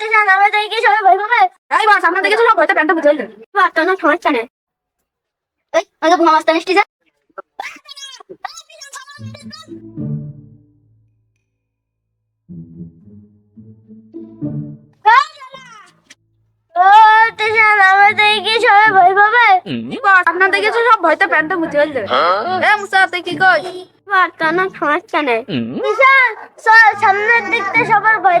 Teacher আমরা তাই কি সবাই ভয় পাবে। এই বাস কিছু সব ভয়তে প্যান্টটা বাচ্চা না সমস্যা নেই। এই আমাদের ভুয়া সব ভয়তে প্যান্টটা এ মুসা তুই কি কই বাচ্চা না সমস্যা নেই। সামনের দিকতে সবার ভয়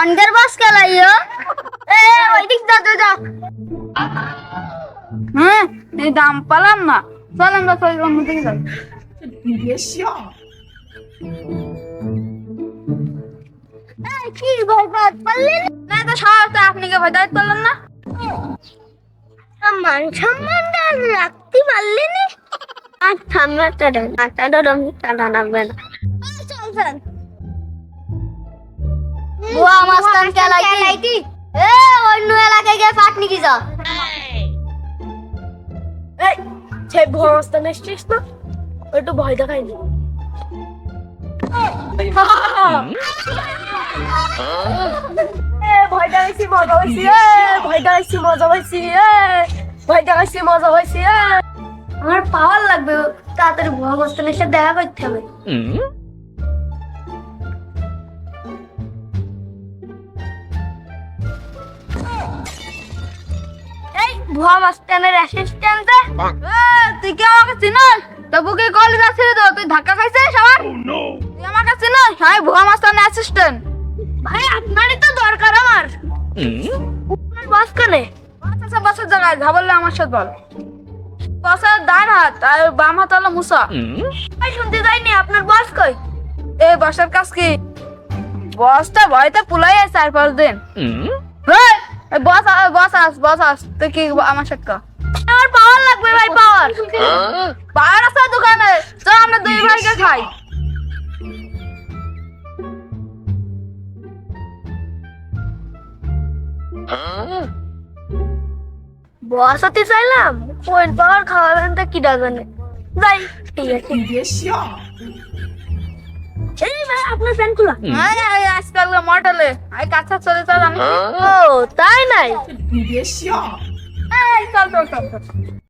অনগার বাস খেলাইও এ ওইদিক যা যা হ্যাঁ এই দাম পালাম না। চল আমরা চল অন্য দিকে যাই। কি ভয় পারলেন না? তো সাহস আপনাকে ভয় দাঁড়াতে পারলাম না? মান সম্মানটা পারলে না। আর ঠান্ডাটা মাথাটা রঙ টানা লাগবে না। বুয়া মাস্টার খেলাইতি এ অন্য এলাকায় গিয়ে পাটনি কি যা? এই সেই ভয় অবস্থা নিশ্চিস না? একটু ভয় দেখাইনি ভয় দেখাইছি মজা হয়েছি ভয় দেখাইছি মজা হয়েছি ভয় দেখাইছি মজা হয়েছি আমার পাওয়ার লাগবে তাড়াতাড়ি বুয়া মাস্টারের সাথে দেখা করতে হবে। এই ভুয়া মাস্টারের অ্যাসিস্ট্যান্ট তুই কি আমাকে চিনস? তবুকে কলেজ আসছিল তো তুই ধাক্কা খাইছিস আমার Oh তুই আমাকে চিনস? আমি ভুয়া মাস্টার অ্যাসিস্ট্যান্ট ভাই আপনারই তো দরকার আমার। বাস কানে? আচ্ছা বসার জায়গায়। যা বললে আমার সাথে বল। বসার ডান হাত আর বাম হাত হলো মুসা। ভাই শুনতে যাইনি আপনার বাস কই? এই বসার কাজ কি? বসটা ভয়তে পুলাই আছে চার পাঁচ দিন। এই বস বস আস বস আস তুই কি আমার সাথে আমার পাওয়ার লাগবে ভাই পাওয়ার পাওয়ার আছে দোকানে চল আমরা দুই ভাইকে খাই। বসাতে চাইলাম পয়েন্ট পাওয়ার খাওয়াবেন তো কি ডাকানে যাই ঠিক আছে। এই ভাই আপনার প্যান্ট খোলা। আরে আরে আই কাঁচা চলে চল আমি। হ্যাঁ। ও তাই নাই?